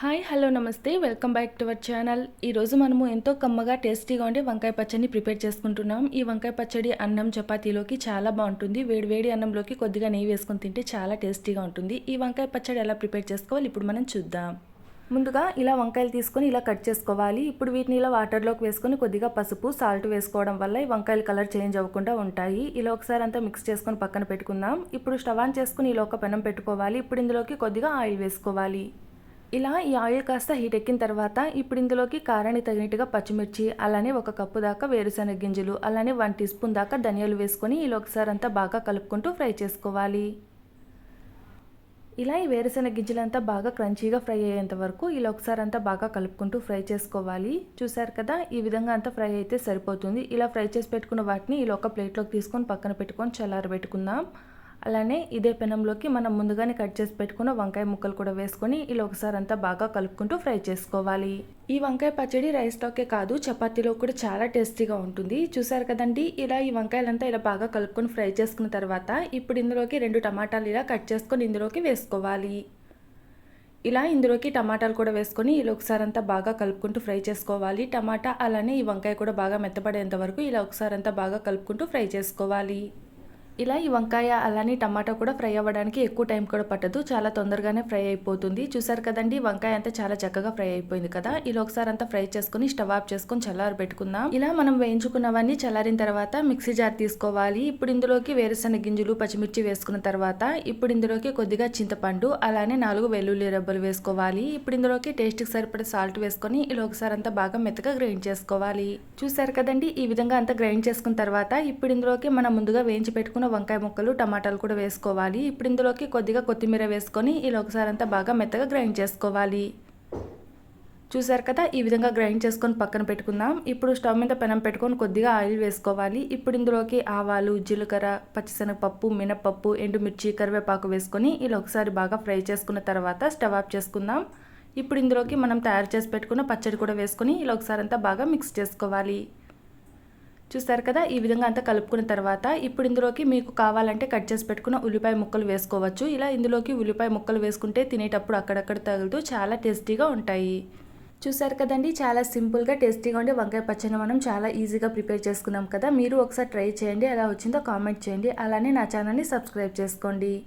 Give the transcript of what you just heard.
Hi hello నమస్తే. Welcome back to our channel. ఈరోజు మనము ఎంతో కమ్మగా టేస్టీగా ఉండే వంకాయ పచ్చడిని ప్రిపేర్ చేసుకుంటున్నాం. ఈ వంకాయ పచ్చడి అన్నం చపాతీలోకి చాలా బాగుంటుంది. వేడి వేడి అన్నంలోకి కొద్దిగా నెయ్యి వేసుకొని తింటే చాలా టేస్టీగా ఉంటుంది. ఈ వంకాయ పచ్చడి ఎలా ప్రిపేర్ చేసుకోవాలి ఇప్పుడు మనం చూద్దాం. ముందుగా ఇలా వంకాయలు తీసుకొని ఇలా కట్ చేసుకోవాలి. ఇప్పుడు వీటిని ఇలా వాటర్లోకి వేసుకొని కొద్దిగా పసుపు సాల్ట్ వేసుకోవడం వల్ల ఈ వంకాయలు కలర్ చేంజ్ అవ్వకుండా ఉంటాయి. ఇలా ఒకసారి అంతా మిక్స్ చేసుకొని పక్కన పెట్టుకుందాం. ఇప్పుడు స్టవ్ ఆన్ చేసుకుని ఇలా ఒక పెనం పెట్టుకోవాలి. ఇప్పుడు ఇందులోకి కొద్దిగా ఆయిల్ వేసుకోవాలి. ఇలా ఈ ఆయిల్ కాస్త హీట్ ఎక్కిన తర్వాత ఇప్పుడు ఇందులోకి కారాన్ని తగినట్టుగా పచ్చిమిర్చి అలానే ఒక కప్పు దాకా వేరుశనగ గింజలు అలానే వన్ టీ స్పూన్ దాకా ధనియాలు వేసుకొని ఇలా ఒకసారి అంతా బాగా కలుపుకుంటూ ఫ్రై చేసుకోవాలి. ఇలా ఈ వేరుశనగ గింజలంతా బాగా క్రంచీగా ఫ్రై అయ్యేంత వరకు ఇలా ఒకసారి అంతా బాగా కలుపుకుంటూ ఫ్రై చేసుకోవాలి. చూసారు కదా ఈ విధంగా అంతా ఫ్రై అయితే సరిపోతుంది. ఇలా ఫ్రై చేసి పెట్టుకున్న వాటిని ఇలా ఒక ప్లేట్లోకి తీసుకొని పక్కన పెట్టుకొని చల్లారబెట్టుకుందాం. అలానే ఇదే పెనంలోకి మనం ముందుగానే కట్ చేసి పెట్టుకున్న వంకాయ ముక్కలు కూడా వేసుకొని ఇలా ఒకసారి అంతా బాగా కలుపుకుంటూ ఫ్రై చేసుకోవాలి. ఈ వంకాయ పచ్చడి రైస్లోకే కాదు చపాతీలో కూడా చాలా టేస్టీగా ఉంటుంది. చూసారు కదండి ఇలా ఈ వంకాయలంతా ఇలా బాగా కలుపుకొని ఫ్రై చేసుకున్న తర్వాత ఇప్పుడు ఇందులోకి రెండు టమాటాలు ఇలా కట్ చేసుకొని ఇందులోకి వేసుకోవాలి. ఇలా ఇందులోకి టమాటాలు కూడా వేసుకొని ఇలా ఒకసారి అంతా బాగా కలుపుకుంటూ ఫ్రై చేసుకోవాలి. టమాటా అలానే ఈ వంకాయ కూడా బాగా మెత్తపడేంత వరకు ఇలా ఒకసారి అంతా బాగా కలుపుకుంటూ ఫ్రై చేసుకోవాలి. ఇలా ఈ వంకాయ అలానే టమాటా కూడా ఫ్రై అవ్వడానికి ఎక్కువ టైం కూడా పట్టదు. చాలా తొందరగానే ఫ్రై అయిపోతుంది. చూసారు కదండి వంకాయ అంతా చాలా చక్కగా ఫ్రై అయిపోయింది కదా. ఇలా ఒకసారి అంతా ఫ్రై చేసుకుని స్టవ్ ఆఫ్ చేసుకుని చల్లారి పెట్టుకుందాం. ఇలా మనం వేయించుకున్నవన్నీ చల్లారిన తర్వాత మిక్సీ జార్ తీసుకోవాలి. ఇప్పుడు ఇందులోకి వేరుశనగ గింజలు పచ్చిమిర్చి వేసుకున్న తర్వాత ఇప్పుడు ఇందులోకి కొద్దిగా చింతపండు అలానే నాలుగు వెల్లుల్లి రెబ్బలు వేసుకోవాలి. ఇప్పుడు ఇందులోకి టేస్ట్కి సరిపడే సాల్ట్ వేసుకొని ఇలా ఒకసారి అంతా బాగా మెత్తగా గ్రైండ్ చేసుకోవాలి. చూసారు కదండి ఈ విధంగా అంతా గ్రైండ్ చేసుకున్న తర్వాత ఇప్పుడు ఇందులోకి మనం ముందుగా వేయించి పెట్టుకున్న వంకాయ ముక్కలు టమాటాలు కూడా వేసుకోవాలి. ఇప్పుడు ఇందులోకి కొద్దిగా కొత్తిమీర వేసుకొని ఇలా ఒకసారి అంతా బాగా మెత్తగా గ్రైండ్ చేసుకోవాలి. చూసారు కదా? ఈ విధంగా గ్రైండ్ చేసుకొని పక్కన పెట్టుకుందాం. ఇప్పుడు స్టవ్ మీద పెనం పెట్టుకొని కొద్దిగా ఆయిల్ వేసుకోవాలి. ఇప్పుడు ఇందులోకి ఆవాలు జీలకర్ర పచ్చిశనగపప్పు మినపప్పు ఎండుమిర్చి కరివేపాకు వేసుకొని ఇలా ఒకసారి బాగా ఫ్రై చేసుకున్న తర్వాత స్టవ్ ఆఫ్ చేసుకుందాం. ఇప్పుడు ఇందులోకి మనం తయారు చేసి పెట్టుకున్న పచ్చడి కూడా వేసుకొని ఇలా ఒకసారి అంతా బాగా మిక్స్ చేసుకోవాలి. చూస్తారు కదా? ఈ విధంగా అంతా కలుపుకున్న తర్వాత ఇప్పుడు ఇందులోకి మీకు కావాలంటే కట్ చేసి పెట్టుకున్న ఉల్లిపాయ ముక్కలు వేసుకోవచ్చు. ఇలా ఇందులోకి ఉల్లిపాయ ముక్కలు వేసుకుంటే తినేటప్పుడు అక్కడక్కడ తగులుతూ చాలా టేస్టీగా ఉంటాయి. చూసారు కదండి? చాలా సింపుల్గా టేస్టీగా ఉండే వంకాయ పచ్చడి మనం చాలా ఈజీగా ప్రిపేర్ చేసుకున్నాం కదా? మీరు ఒకసారి ట్రై చేయండి. ఎలా వచ్చిందో కామెంట్ చేయండి. అలానే నా ఛానల్ని సబ్స్క్రైబ్ చేసుకోండి.